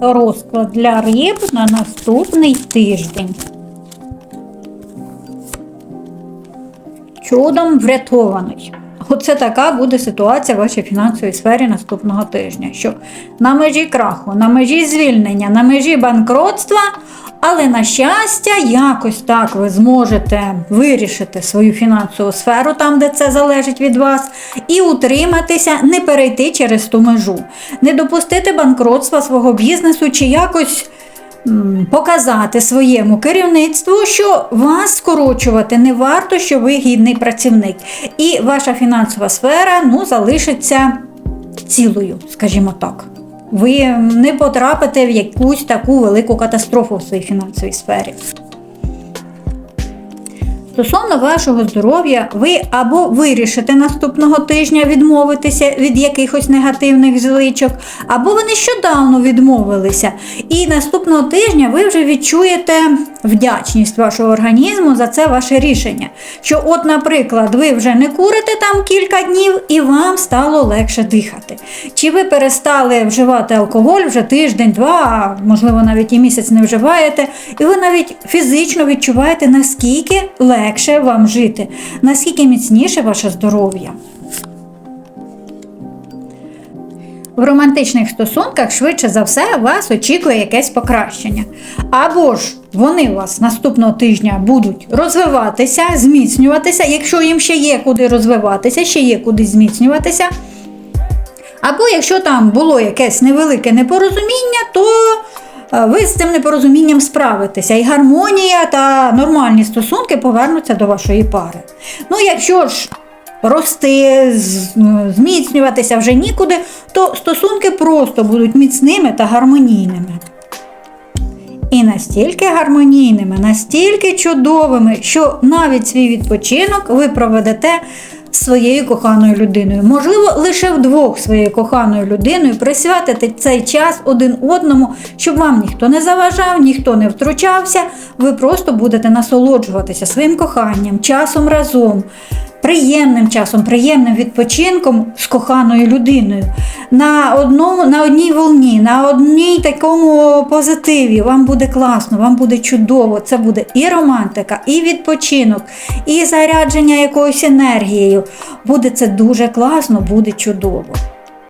розклад для риб на наступний тиждень. Чудом врятований. Оце така буде ситуація в вашій фінансовій сфері наступного тижня. Що на межі краху, на межі звільнення, на межі банкротства, але на щастя, якось так ви зможете вирішити свою фінансову сферу, там, де це залежить від вас, і утриматися, не перейти через ту межу, не допустити банкротства свого бізнесу чи якось показати своєму керівництву, що вас скорочувати не варто, що ви гідний працівник. І ваша фінансова сфера ну, залишиться цілою, скажімо так. Ви не потрапите в якусь таку велику катастрофу в своїй фінансовій сфері. Стосовно вашого здоров'я, ви або вирішите наступного тижня відмовитися від якихось негативних звичок, або ви нещодавно відмовилися. І наступного тижня ви вже відчуєте вдячність вашого організму за це ваше рішення. Що, от, наприклад, ви вже не курите там кілька днів і вам стало легше дихати. Чи ви перестали вживати алкоголь вже тиждень, два, а можливо навіть і місяць не вживаєте, і ви навіть фізично відчуваєте, наскільки легше вам жити, наскільки міцніше ваше здоров'я. В романтичних стосунках швидше за все вас очікує якесь покращення. Або ж вони у вас наступного тижня будуть розвиватися, зміцнюватися, якщо їм ще є куди розвиватися, ще є куди зміцнюватися. Або якщо там було якесь невелике непорозуміння, то ви з цим непорозумінням справитеся, і гармонія та нормальні стосунки повернуться до вашої пари. Ну, якщо ж рости, ну, зміцнюватися вже нікуди, то стосунки просто будуть міцними та гармонійними. І настільки гармонійними, настільки чудовими, що навіть свій відпочинок ви проведете своєю коханою людиною. Можливо, лише вдвох своєю коханою людиною присвятити цей час один одному, щоб вам ніхто не заважав, ніхто не втручався. Ви просто будете насолоджуватися своїм коханням, часом разом. Приємним часом, приємним відпочинком з коханою людиною на одному, на одній волні, на одній такому позитиві. Вам буде класно, вам буде чудово. Це буде і романтика, і відпочинок, і зарядження якоюсь енергією. Буде це дуже класно, буде чудово.